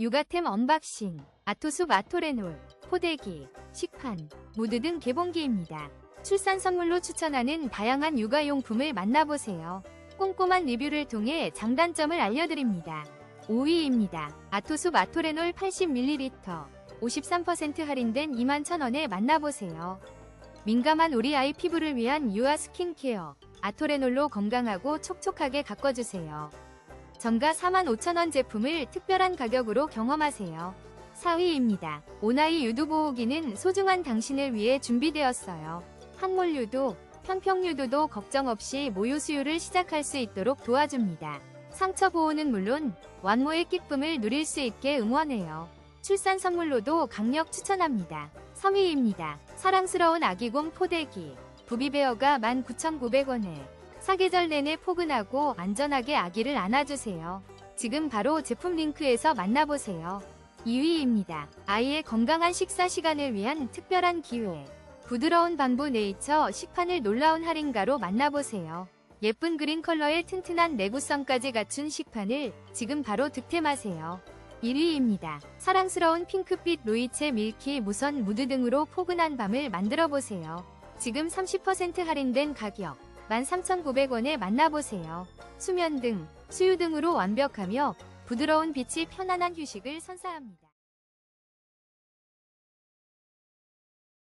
육아템 언박싱, 아토숲 아토레놀, 포대기, 식판, 무드 등 개봉기입니다. 출산 선물로 추천하는 다양한 육아용품을 만나보세요. 꼼꼼한 리뷰를 통해 장단점을 알려드립니다. 5위입니다. 아토숲 아토레놀 80ml 53% 할인된 21,000원에 만나보세요. 민감한 우리 아이 피부를 위한 유아 스킨케어 아토레놀로 건강하고 촉촉하게 가꿔주세요. 정가 45,000원 제품을 특별한 가격으로 경험하세요. 4위입니다. 오나이 유두보호기는 소중한 당신을 위해 준비되었어요. 항몰 유도, 평평 유도도 걱정 없이 모유 수유를 시작할 수 있도록 도와줍니다. 상처 보호는 물론 완모의 기쁨을 누릴 수 있게 응원해요. 출산 선물로도 강력 추천합니다. 3위입니다. 사랑스러운 아기곰 포대기. 부비베어가 19,900원에 사계절 내내 포근하고 안전하게 아기를 안아주세요. 지금 바로 제품 링크에서 만나보세요. 2위입니다. 아이의 건강한 식사 시간을 위한 특별한 기회. 부드러운 방부 네이처 식판을 놀라운 할인가로 만나보세요. 예쁜 그린 컬러의 튼튼한 내구성까지 갖춘 식판을 지금 바로 득템하세요. 1위입니다. 사랑스러운 핑크빛 로이체 밀키 무선 무드 등으로 포근한 밤을 만들어 보세요. 지금 30% 할인된 가격 13,900원에 만나보세요. 수면 등, 수유 등으로 완벽하며 부드러운 빛이 편안한 휴식을 선사합니다.